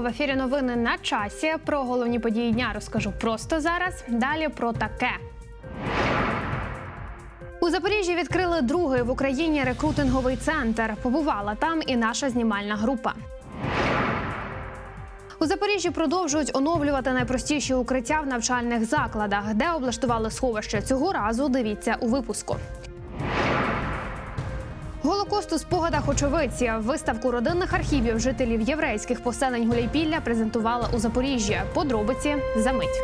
В ефірі. Новини на часі. Про головні події дня розкажу просто зараз. Далі про таке. У Запоріжжі відкрили другий в Україні рекрутинговий центр. Побувала там і наша знімальна група. У Запоріжжі продовжують оновлювати найпростіші укриття в навчальних закладах, де облаштували сховище цього разу. Дивіться у випуску. Голокост у спогадах очевидців. Виставку родинних архівів жителів єврейських поселень Гуляйпілля презентували у Запоріжжі. Подробиці за мить.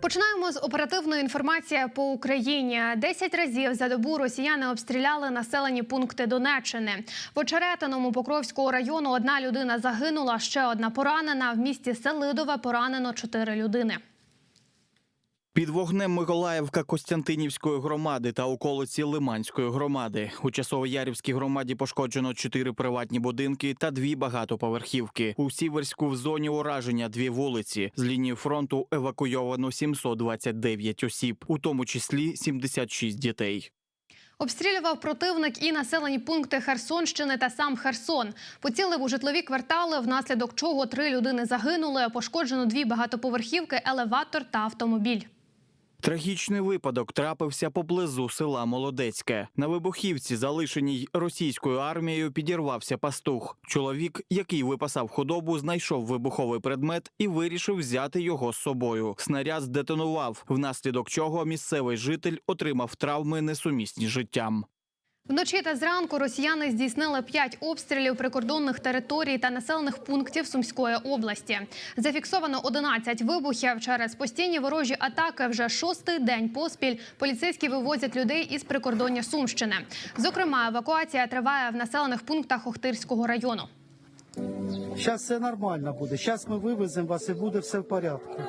Починаємо з оперативної інформації по Україні. Десять разів за добу росіяни обстріляли населені пункти Донеччини. В Очеретиному Покровського району одна людина загинула, ще одна поранена. В місті Селидове поранено чотири людини. Під вогнем Миколаївка Костянтинівської громади та околиці Лиманської громади. У Часово-Ярівській громаді пошкоджено чотири приватні будинки та дві багатоповерхівки. У Сіверську в зоні ураження дві вулиці. З лінії фронту евакуйовано 729 осіб, у тому числі 76 дітей. Обстрілював противник і населені пункти Херсонщини та сам Херсон. Поцілив у житлові квартали, внаслідок чого три людини загинули. Пошкоджено дві багатоповерхівки, елеватор та автомобіль. Трагічний випадок трапився поблизу села Молодецьке. На вибухівці, залишеній російською армією, підірвався пастух. Чоловік, який випасав худобу, знайшов вибуховий предмет і вирішив взяти його з собою. Снаряд здетонував, внаслідок чого місцевий житель отримав травми несумісні життям. Вночі та зранку росіяни здійснили п'ять обстрілів прикордонних територій та населених пунктів Сумської області. Зафіксовано 11 вибухів. Через постійні ворожі атаки вже шостий день поспіль поліцейські вивозять людей із прикордоння Сумщини. Зокрема, евакуація триває в населених пунктах Охтирського району. Зараз все нормально буде. Зараз ми вивеземо вас і буде все в порядку.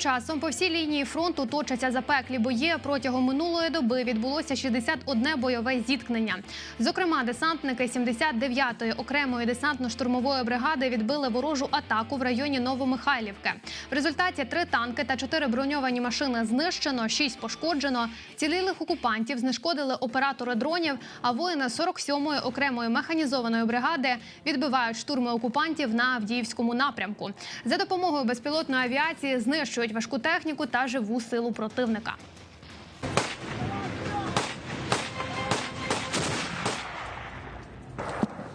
Часом по всій лінії фронту точаться запеклі бої. Протягом минулої доби відбулося 61 бойове зіткнення. Зокрема, десантники 79-ї окремої десантно-штурмової бригади відбили ворожу атаку в районі Новомихайлівки. В результаті три танки та чотири броньовані машини знищено, шість пошкоджено. Цілілих окупантів знешкодили оператори дронів. А воїни 47-ї окремої механізованої бригади відбивають штурми окупантів на Авдіївському напрямку. За допомогою безпілотної авіації знищують важку техніку та живу силу противника.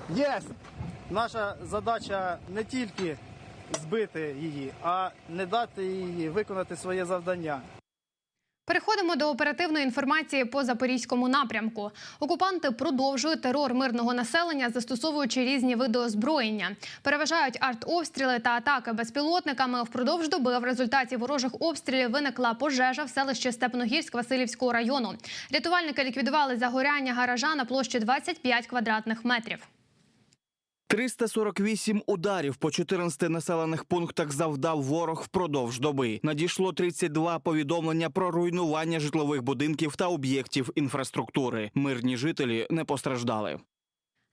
Є! Наша задача не тільки збити її, а не дати їй виконати своє завдання. Переходимо до оперативної інформації по запорізькому напрямку. Окупанти продовжують терор мирного населення, застосовуючи різні види озброєння. Переважають артобстріли та атаки безпілотниками. Впродовж доби в результаті ворожих обстрілів виникла пожежа в селищі Степногірськ Васильівського району. Рятувальники ліквідували загоряння гаража на площі 25 квадратних метрів. 348 ударів по 14 населених пунктах завдав ворог впродовж доби. Надійшло 32 повідомлення про руйнування житлових будинків та об'єктів інфраструктури. Мирні жителі не постраждали.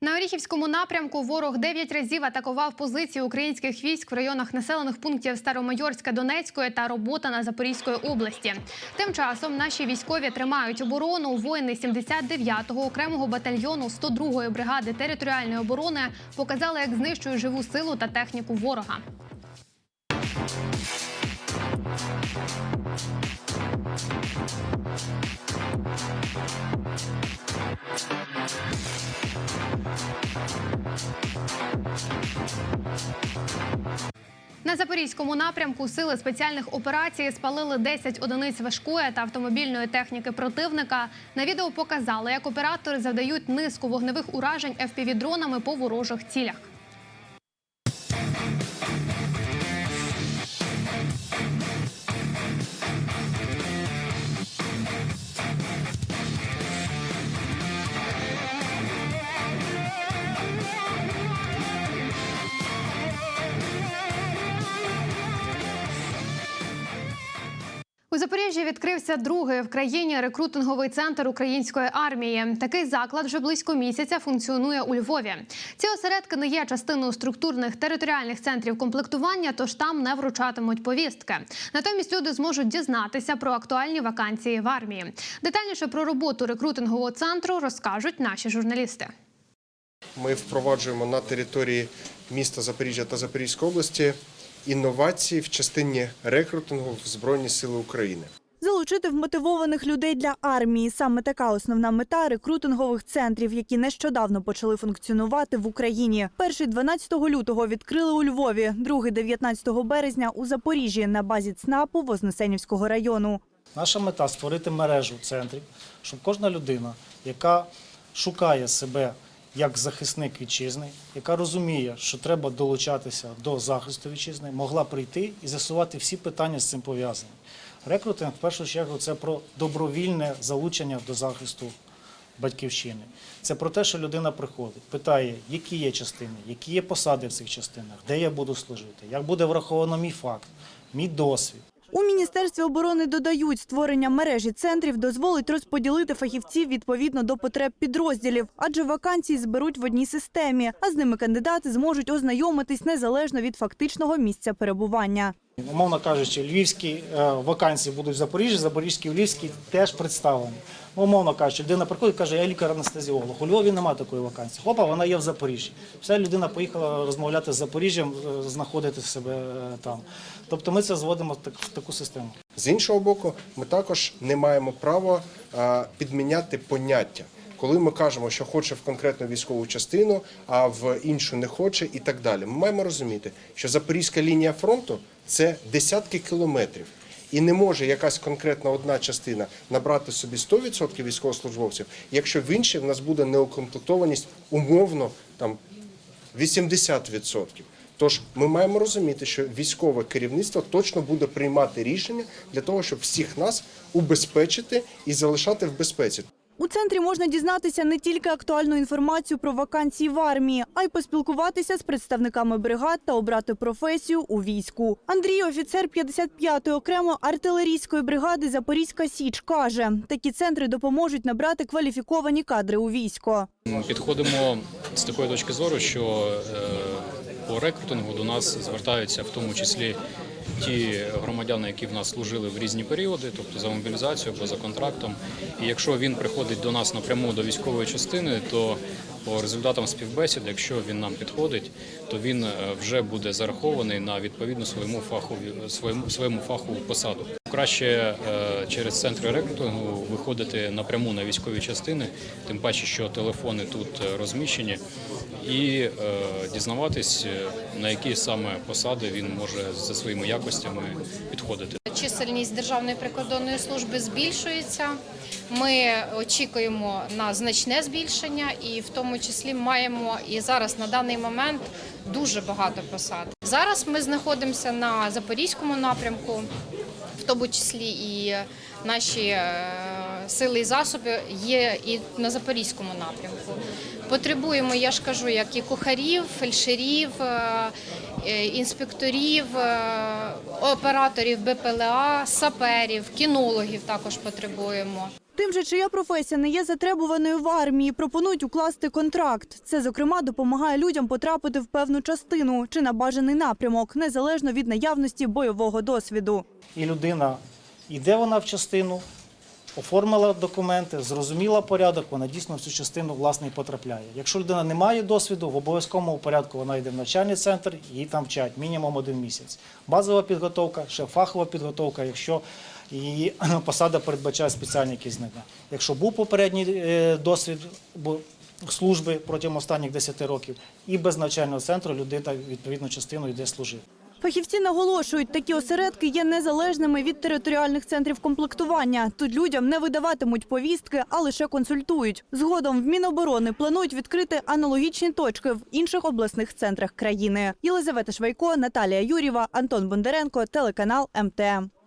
На Оріхівському напрямку ворог 9 разів атакував позиції українських військ в районах населених пунктів Старомайорська Донецької та робота на Запорізької області. Тим часом наші військові тримають оборону. Воїни 79-го окремого батальйону 102-ї бригади територіальної оборони показали, як знищують живу силу та техніку ворога. На запорізькому напрямку сили спеціальних операцій спалили 10 одиниць важкої та автомобільної техніки противника. На відео показали, як оператори завдають низку вогневих уражень FPV-дронами по ворожих цілях. Запоріжжі відкрився другий в країні рекрутинговий центр української армії. Такий заклад вже близько місяця функціонує у Львові. Ці осередки не є частиною структурних територіальних центрів комплектування, тож там не вручатимуть повістки. Натомість люди зможуть дізнатися про актуальні вакансії в армії. Детальніше про роботу рекрутингового центру розкажуть наші журналісти. Ми впроваджуємо на території міста Запоріжжя та Запорізької області інновації в частині рекрутингу в Збройні Сили України. Залучити вмотивованих людей для армії саме така основна мета рекрутингових центрів, які нещодавно почали функціонувати в Україні. Перший 12 лютого відкрили у Львові, другий 19 березня у Запоріжжі на базі ЦНАПу Вознесенівського району. Наша мета створити мережу центрів, щоб кожна людина, яка шукає себе як захисник вітчизни, яка розуміє, що треба долучатися до захисту вітчизни, могла прийти і з'ясувати всі питання з цим пов'язані. Рекрутинг в першу чергу це про добровільне залучення до захисту батьківщини. Це про те, що людина приходить, питає, які є частини, які є посади в цих частинах, де я буду служити, як буде враховано мій факт, мій досвід. У міністерстві оборони додають, створення мережі центрів дозволить розподілити фахівців відповідно до потреб підрозділів, адже вакансії зберуть в одній системі, а з ними кандидати зможуть ознайомитись незалежно від фактичного місця перебування. Умовно кажучи, львівські е, вакансії будуть в Запоріжжі, запорізькі, в Львівській теж представлені. Ну, умовно кажучи, людина приходить каже, я лікар-анестезіолог. У Львові немає такої вакансії. Хопа, вона є в Запоріжжі. Вся людина поїхала розмовляти з Запоріжжям, е, знаходити себе е, там. Тобто ми це зводимо в таку систему. З іншого боку, ми також не маємо права підміняти поняття. Коли ми кажемо, що хоче в конкретну військову частину, а в іншу не хоче, і так далі. Ми маємо розуміти, що запорізька лінія фронту це десятки кілометрів. І не може якась конкретна одна частина набрати собі 100% військовослужбовців, якщо в іншій в нас буде неукомплектованість умовно там 80%. Тож ми маємо розуміти, що військове керівництво точно буде приймати рішення для того, щоб всіх нас убезпечити і залишати в безпеці. У центрі можна дізнатися не тільки актуальну інформацію про вакансії в армії, а й поспілкуватися з представниками бригад та обрати професію у війську. Андрій, офіцер 55-ї окремо артилерійської бригади Запорізька Січ, каже, такі центри допоможуть набрати кваліфіковані кадри у військо. Підходимо з такої точки зору, що е, по рекрутингу до нас звертаються в тому числі ті громадяни, які в нас служили в різні періоди, тобто за мобілізацію або за контрактом. І якщо він приходить до нас напряму до військової частини, то по результатам співбесід, якщо він нам підходить, то він е, вже буде зарахований на відповідну своєму фаху своєму своєму фахову посаду. Краще е, через центри рекрутингу виходити напряму на військові частини, тим паче, що телефони тут е, розміщені, і е, дізнаватись, е, на які саме посади він може за своїми якостями підходити. Чисельність Державної прикордонної служби збільшується. Ми очікуємо на значне збільшення, і в тому числі маємо і зараз на даний момент дуже багато посад. Зараз ми знаходимося на запорізькому напрямку, в тому числі і наші е, сили і засоби є і на запорізькому напрямку. Потребуємо, я ж кажу, як і кухарів, фельдшерів, е, е, інспекторів, е, операторів БПЛА, саперів, кінологів також потребуємо. Тим же, чия професія не є затребуваною в армії, пропонують укласти контракт. Це, зокрема, допомагає людям потрапити в певну частину чи на бажаний напрямок, незалежно від наявності бойового досвіду. І людина йде вона в частину, оформила документи, зрозуміла порядок, вона дійсно в цю частину власне і потрапляє. Якщо людина не має досвіду, в обов'язковому порядку вона йде в навчальний центр, її там вчать мінімум один місяць. Базова підготовка, ще фахова підготовка, якщо її посада передбачає спеціальні якісь знання. Якщо був попередній е, досвід служби протягом останніх 10 років, і без навчального центру людина відповідну частину йде служити. Фахівці наголошують, такі осередки є незалежними від територіальних центрів комплектування. Тут людям не видаватимуть повістки, а лише консультують. Згодом в Міноборони планують відкрити аналогічні точки в інших обласних центрах країни. Єлизавета Швайко, Наталія Юрєва, Антон Бондаренко, телеканал МТМ.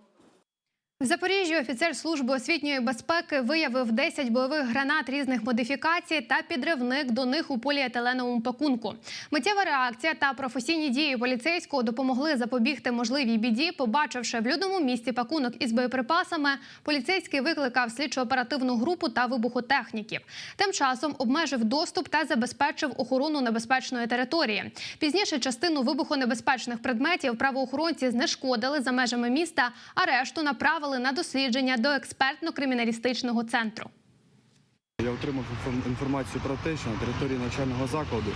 В Запоріжжі офіцер служби освітньої безпеки виявив 10 бойових гранат різних модифікацій та підривник до них у поліетиленовому пакунку. Миттєва реакція та професійні дії поліцейського допомогли запобігти можливій біді. Побачивши в людному місці пакунок із боєприпасами, поліцейський викликав слідчо-оперативну групу та вибухотехніків. Тим часом обмежив доступ та забезпечив охорону небезпечної території. Пізніше частину вибухонебезпечних предметів правоохоронці знешкодили за межами міста, а решту направили на дослідження до експертно-криміналістичного центру. Я отримав інформацію про те, що на території навчального закладу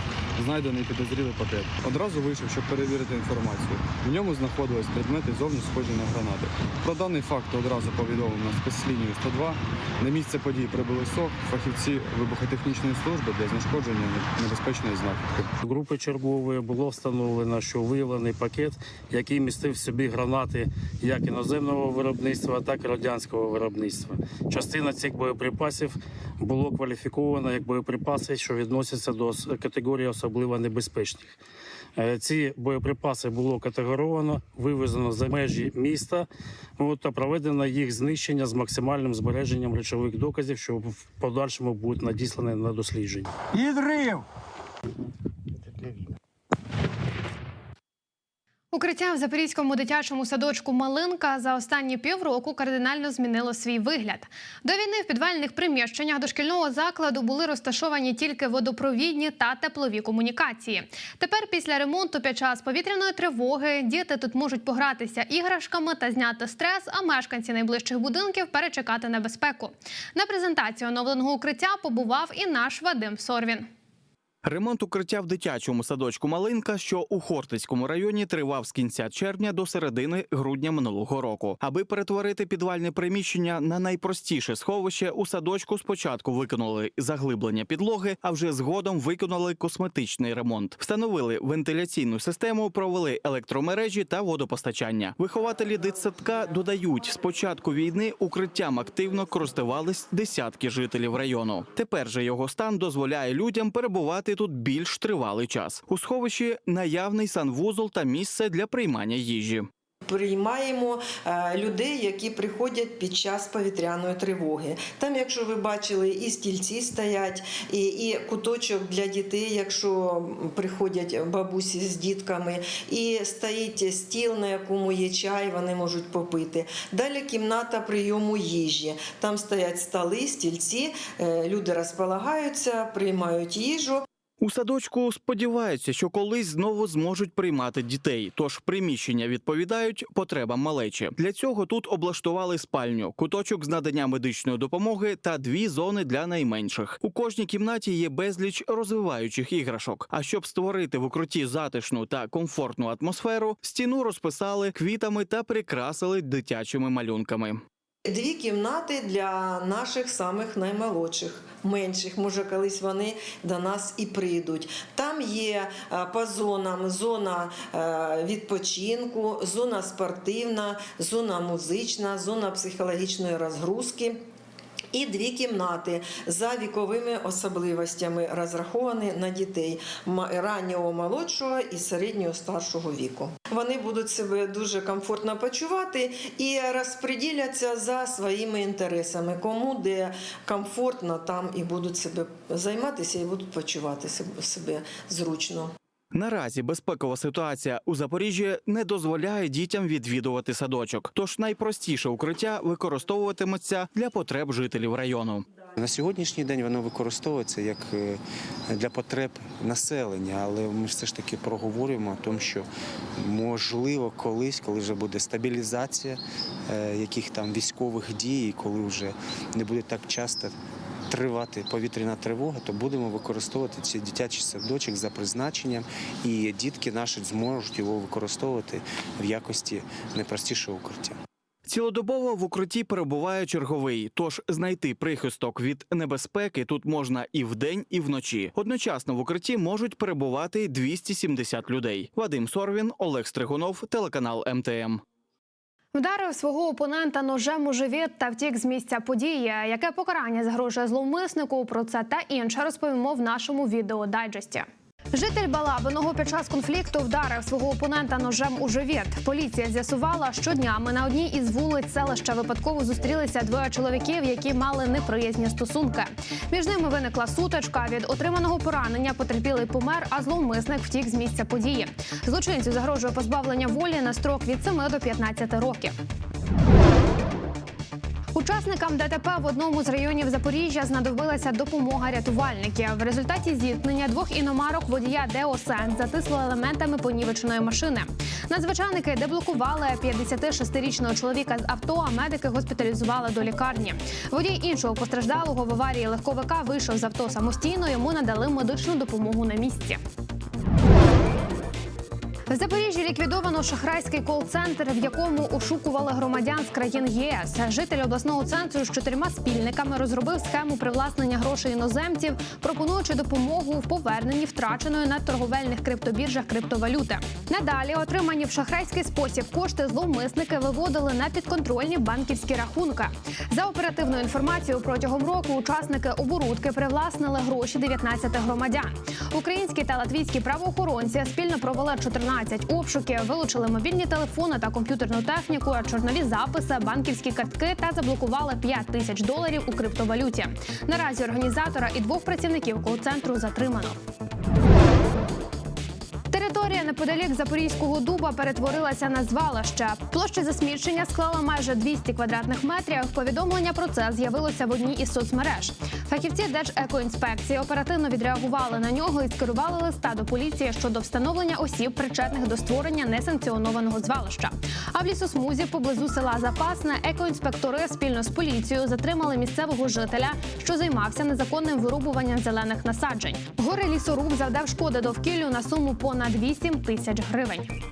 знайдений підозрілий пакет. Одразу вийшов, щоб перевірити інформацію. В ньому знаходились предмети зовні схожі на гранати. Про даний факт одразу повідомив на спецлінію 102. На місце події прибули СОК, фахівці вибухотехнічної служби для знешкодження небезпечної знахідки. Групи чергової було встановлено, що виявлений пакет, який містив в собі гранати як іноземного виробництва, так і радянського виробництва. Частина цих боєприпасів було кваліфіковано як боєприпаси, що відносяться до категорії особливо небезпечних. Е, Ці боєприпаси було категоровано, вивезено за межі міста та проведено їх знищення з максимальним збереженням речових доказів, що в подальшому будуть надіслані на дослідження. Укриття в Запорізькому дитячому садочку Малинка за останні півроку кардинально змінило свій вигляд. До війни в підвальних приміщеннях дошкільного закладу були розташовані тільки водопровідні та теплові комунікації. Тепер, після ремонту під час повітряної тривоги, діти тут можуть погратися іграшками та зняти стрес, а мешканці найближчих будинків перечекати небезпеку. На презентацію оновленого укриття побував і наш Вадим Сорвін. Ремонт укриття в дитячому садочку Малинка, що у Хортицькому районі тривав з кінця червня до середини грудня минулого року. Аби перетворити підвальне приміщення на найпростіше сховище, у садочку спочатку виконали заглиблення підлоги, а вже згодом виконали косметичний ремонт. Встановили вентиляційну систему, провели електромережі та водопостачання. Вихователі дитсадка додають, з початку війни укриттям активно користувались десятки жителів району. Тепер же його стан дозволяє людям перебувати тут більш тривалий час. У сховищі наявний санвузол та місце для приймання їжі. Приймаємо е, людей, які приходять під час повітряної тривоги. Там, якщо ви бачили, і стільці стоять, і, і куточок для дітей, якщо приходять бабусі з дітками, і стоїть стіл, на якому є чай, вони можуть попити. Далі кімната прийому їжі. Там стоять столи, стільці, е, люди розполагаються, приймають їжу. У садочку сподіваються, що колись знову зможуть приймати дітей, тож приміщення відповідають потребам малечі. Для цього тут облаштували спальню, куточок з надання медичної допомоги та дві зони для найменших. У кожній кімнаті є безліч розвиваючих іграшок. А щоб створити в укрутті затишну та комфортну атмосферу, стіну розписали квітами та прикрасили дитячими малюнками. Дві кімнати для наших самих наймолодших, менших. Може, колись вони до нас і прийдуть. Там є е, по зонам зона е, відпочинку, зона спортивна, зона музична, зона психологічної розгрузки. І дві кімнати за віковими особливостями розраховані на дітей раннього молодшого і середнього старшого віку. Вони будуть себе дуже комфортно почувати і розподіляться за своїми інтересами. Кому де комфортно, там і будуть себе займатися і будуть почувати себе зручно. Наразі безпекова ситуація у Запоріжжі не дозволяє дітям відвідувати садочок. Тож найпростіше укриття використовуватиметься для потреб жителів району. На сьогоднішній день воно використовується як е, для потреб населення, але ми все ж таки проговорюємо о тому, що можливо колись, коли вже буде стабілізація е, яких там військових дій, коли вже не буде так часто тривати повітряна тривога, то будемо використовувати цей дитячий садочок за призначенням, і дітки наші зможуть його використовувати в якості найпростішого укриття. Цілодобово в укритті перебуває черговий, тож знайти прихисток від небезпеки тут можна і вдень, і вночі. Одночасно в укритті можуть перебувати 270 людей. Вадим Сорвін, Олег Стригунов, телеканал МТМ. Вдарив свого опонента ножем у живіт та втік з місця події. Яке покарання загрожує зловмиснику? Про це та інше розповімо в нашому відео дайджесті. Житель Балабиного під час конфлікту вдарив свого опонента ножем у живіт. Поліція з'ясувала, що днями на одній із вулиць селища випадково зустрілися двоє чоловіків, які мали неприязні стосунки. Між ними виникла сутичка. Від отриманого поранення потерпілий помер, а зловмисник втік з місця події. Злочинцю загрожує позбавлення волі на строк від 7 до 15 років. Учасникам ДТП в одному з районів Запоріжжя знадобилася допомога рятувальників. В результаті зіткнення двох іномарок водія Деосен затисло елементами понівеченої машини. Надзвичайники деблокували 56-річного чоловіка з авто, а медики госпіталізували до лікарні. Водій іншого постраждалого в аварії легковика вийшов з авто самостійно. Йому надали медичну допомогу на місці. В Запоріжжі ліквідовано шахрайський кол-центр, в якому ошукували громадян з країн ЄС. Житель обласного центру з чотирма спільниками розробив схему привласнення грошей іноземців, пропонуючи допомогу в поверненні втраченої на торговельних криптобіржах криптовалюти. Надалі отримані в шахрайський спосіб кошти зловмисники виводили на підконтрольні банківські рахунки. За оперативною інформацією, протягом року учасники оборудки привласнили гроші 19 громадян. Українські та латвійські правоохоронці спільно провели 14 обшуків, вилучили мобільні телефони та комп'ютерну техніку, чорнові записи, банківські картки та заблокували 5 тисяч доларів у криптовалюті. Наразі організатора і двох працівників кол-центру затримано. Територія неподалік Запорізького дуба перетворилася на звалище. Площа засмічення склала майже 200 квадратних метрів. Повідомлення про це з'явилося в одній із соцмереж. Фахівці Держекоінспекції оперативно відреагували на нього і скерували листа до поліції щодо встановлення осіб, причетних до створення несанкціонованого звалища. А в лісосмузі поблизу села Запасне екоінспектори спільно з поліцією затримали місцевого жителя, що займався незаконним вирубуванням зелених насаджень. Горе лісоруб завдав шкоди довкіллю на суму понад 8 тисяч гривень.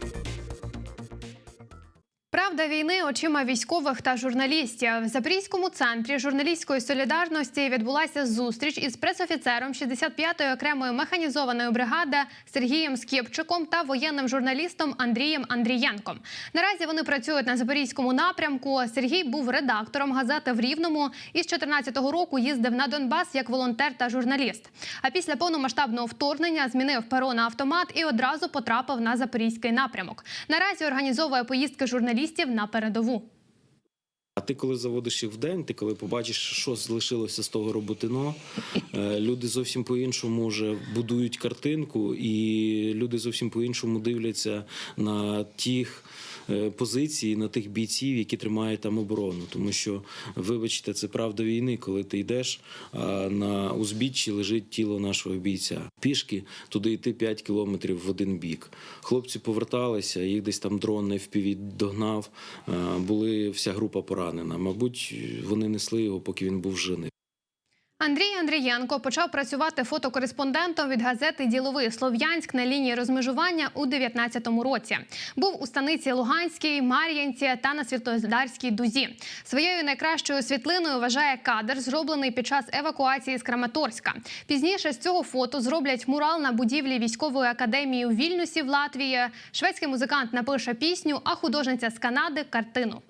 Правда війни очима військових та журналістів в Запорізькому центрі журналістської солідарності відбулася зустріч із пресофіцером 65-ї окремої механізованої бригади Сергієм Скіпчиком та воєнним журналістом Андрієм Андрієнком. Наразі вони працюють на запорізькому напрямку. Сергій був редактором газети в Рівному і з 14-го року їздив на Донбас як волонтер та журналіст. А після повномасштабного вторгнення змінив перо на автомат і одразу потрапив на запорізький напрямок. Наразі організовує поїздки журналістів на передову. А ти коли заводиш їх в день, ти коли побачиш, що залишилося з того роботино, е, люди зовсім по-іншому вже будують картинку, і люди зовсім по-іншому дивляться на тих позиції, на тих бійців, які тримають там оборону. Тому що, вибачте, це правда війни, коли ти йдеш, а на узбіччі лежить тіло нашого бійця. Пішки туди йти 5 кілометрів в один бік. Хлопці поверталися, їх десь там дрон не догнав. е, Були вся група поранена. Мабуть, вони несли його, поки він був живий. Андрій Андрієнко почав працювати фотокореспондентом від газети Діловий Слов'янськ на лінії розмежування у 19-му році. Був у станиці Луганській, Мар'янці та на Світлодарській дузі. Своєю найкращою світлиною вважає кадр, зроблений під час евакуації з Краматорська. Пізніше з цього фото зроблять мурал на будівлі військової академії у Вільнюсі в Латвії. Шведський музикант напише пісню, а художниця з Канади картину.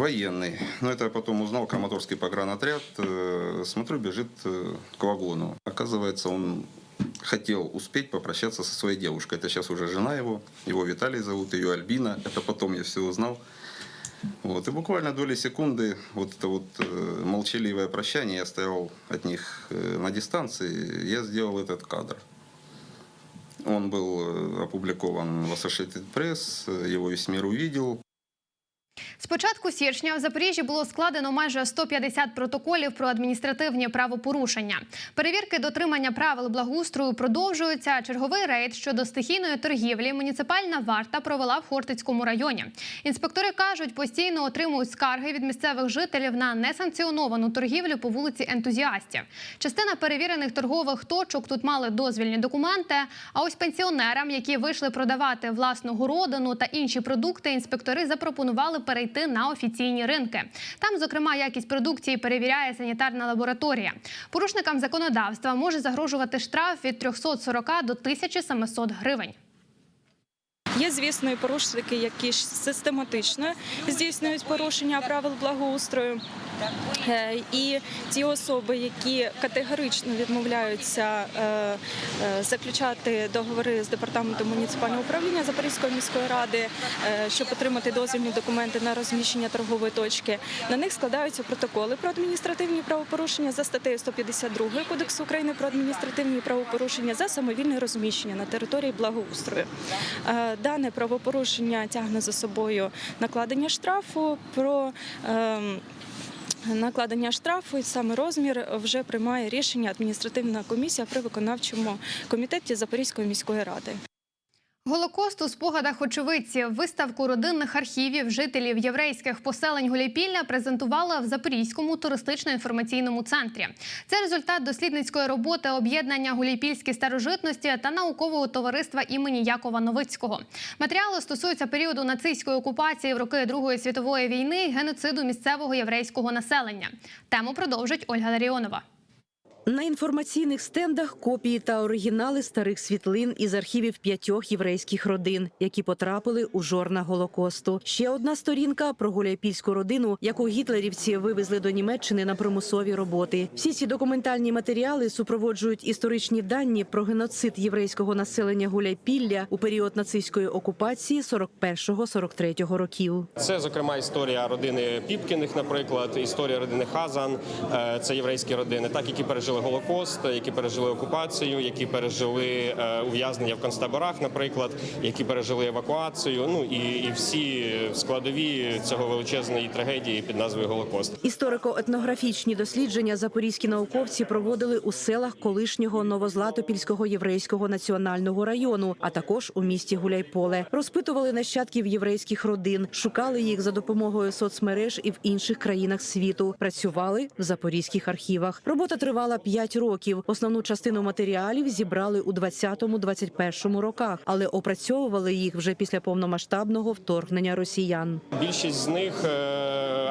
Военный. Но это я потом узнал, Краматорский погранотряд. Э, Смотрю, бежит э, к вагону. Оказывается, он хотел успеть попрощаться со своей девушкой. Это сейчас уже жена его. Его Виталий зовут, ее Альбина. Это потом я все узнал. Вот. И буквально доли секунды вот это вот э, молчаливое прощание, я стоял от них на дистанции, я сделал этот кадр. Он был опубликован в Associated Press, его весь мир увидел. З початку січня в Запоріжжі було складено майже 150 протоколів про адміністративні правопорушення. Перевірки дотримання правил благоустрою продовжуються. Черговий рейд щодо стихійної торгівлі муніципальна варта провела в Хортицькому районі. Інспектори кажуть, постійно отримують скарги від місцевих жителів на несанкціоновану торгівлю по вулиці ентузіастів. Частина перевірених торгових точок тут мали дозвільні документи. А ось пенсіонерам, які вийшли продавати власну городину та інші продукти, інспектори запропонували перейти на офіційні ринки. Там, зокрема, якість продукції перевіряє санітарна лабораторія. Порушникам законодавства може загрожувати штраф від 340 до 1700 гривень. Є, звісно, і порушники, які систематично здійснюють порушення правил благоустрою. Е, І ті особи, які категорично відмовляються е, е, заключати договори з департаментом муніципального управління Запорізької міської ради, щоб отримати дозвільні документи на розміщення торгової точки, на них складаються протоколи про адміністративні правопорушення за статтею 152 Кодексу України про адміністративні правопорушення за самовільне розміщення на території благоустрою. Дане правопорушення тягне за собою накладення штрафу про ем, накладення штрафу і саме розмір вже приймає рішення адміністративна комісія при виконавчому комітеті Запорізької міської ради. Голокост у спогадах очевидців виставку родинних архівів жителів єврейських поселень Гуляйпілля презентувала в Запорізькому туристично-інформаційному центрі. Це результат дослідницької роботи об'єднання Гуляйпільські старожитності та наукового товариства імені Якова Новицького. Матеріали стосуються періоду нацистської окупації в роки Другої світової війни геноциду місцевого єврейського населення. Тему продовжить Ольга Ларіонова. На інформаційних стендах копії та оригінали старих світлин із архівів п'ятьох єврейських родин, які потрапили у жорна голокосту. Ще одна сторінка про гуляйпільську родину, яку гітлерівці вивезли до Німеччини на примусові роботи. Всі ці документальні матеріали супроводжують історичні дані про геноцид єврейського населення Гуляйпілля у період нацистської окупації 41-43 років. Це, зокрема, історія родини Піпкіних, наприклад, історія родини Хазан. Е, Це єврейські родини, так які пережили Голокост, які пережили окупацію, які пережили е, ув'язнення в концтаборах, наприклад, які пережили евакуацію. Ну і, і всі складові цього величезної трагедії під назвою Голокост. Історико-етнографічні дослідження запорізькі науковці проводили у селах колишнього Новозлатопільського єврейського національного району, а також у місті Гуляйполе. Розпитували нащадків єврейських родин, шукали їх за допомогою соцмереж і в інших країнах світу. Працювали в запорізьких архівах. Робота тривала 5 років. Основну частину матеріалів зібрали у 20-21 роках, але опрацьовували їх вже після повномасштабного вторгнення росіян. Більшість з них е,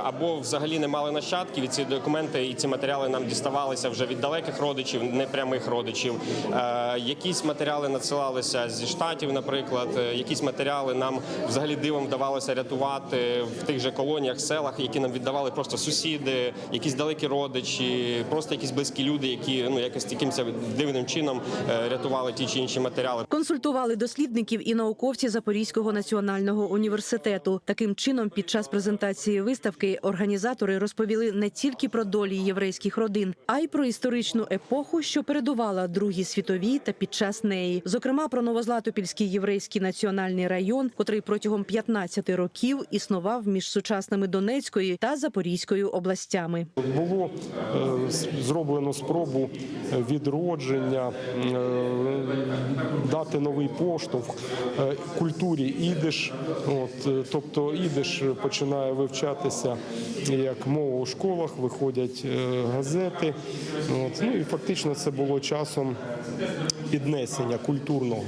або взагалі не мали нащадків, і ці документи і ці матеріали нам діставалися вже від далеких родичів, непрямих родичів. Е, Якісь матеріали надсилалися зі штатів, наприклад, Е, якісь матеріали нам взагалі дивом вдавалося рятувати в тих же колоніях, селах, які нам віддавали просто сусіди, якісь далекі родичі, просто якісь близькі люди, які ну якось якимось дивним чином е, рятували ті чи інші матеріали. Консультували дослідників і науковці Запорізького національного університету. Таким чином, під час презентації виставки організатори розповіли не тільки про долі єврейських родин, а й про історичну епоху, що передувала Другій світовій та під час неї, зокрема про Новозлатопільський єврейський національний район, котрий протягом 15 років існував між сучасними Донецькою та Запорізькою областями. Було е, зроблено спробу відродження, е, дати новий поштовх е, культурі ідиш. От, е, тобто ідиш починає вивчатися як мова у школах, виходять газети. От, ну і фактично це було часом піднесення культурного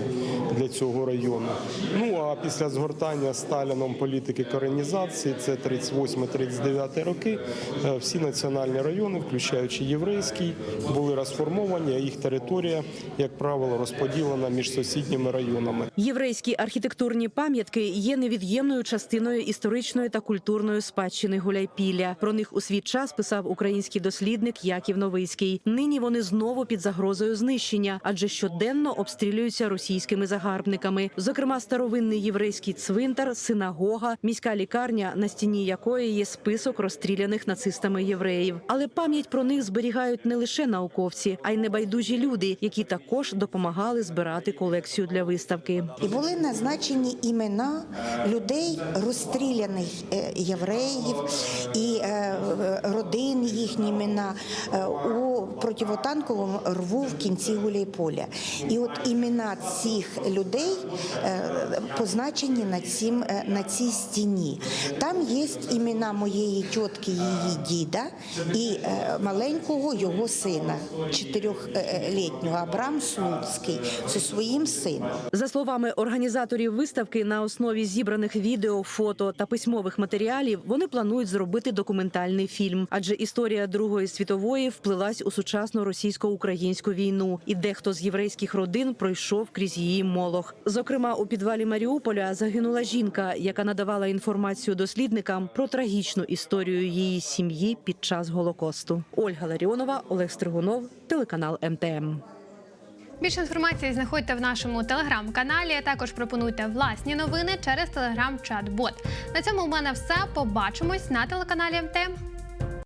для цього району. Ну а після згортання Сталіном політики коренізації, це 38-39 роки, всі національні райони, включаючи єврейський, були розформовані, а їх територія, як правило, розподілена між сусідніми районами. Єврейські архітектурні пам'ятки є невід'ємною частиною історичної та культурної спадщини Гуляйпілля. Про них у свій час писав український дослідник Яків Новицький. Нині вони знову під загрозою знищення, адже щоденно обстрілюються російськими загарбниками. Зокрема, старовинний єврейський цвинтар, синагога, міська лікарня, на стіні якої є список розстріляних нацистами євреїв. Але пам'ять про них зберігають не лише науковці, а й небайдужі люди, які також допомагали збирати колекцію для виставки. І були назначені імена людей, розстріляних е, євреїв і е, родин їхні імена е, у противотанковому рву в кінці Гуляйполя. І от імена цих людей е, позначені на, цім, е, на цій стіні. Там є імена моєї тітки, її діда і е, маленького його сина. Сина, чотирьохлітнього Абрам Слуцький, зі своїм сином. За словами організаторів виставки, на основі зібраних відео, фото та письмових матеріалів вони планують зробити документальний фільм, адже історія Другої світової вплилась у сучасну російсько-українську війну, і дехто з єврейських родин пройшов крізь її молох. Зокрема, у підвалі Маріуполя загинула жінка, яка надавала інформацію дослідникам про трагічну історію її сім'ї під час голокосту. Ольга Ларіонова, Олег Стригунов, телеканал МТМ. Більше інформації знаходьте в нашому телеграм-каналі. Також пропонуйте власні новини через телеграм-чат-бот. На цьому у мене все. Побачимось на телеканалі МТМ.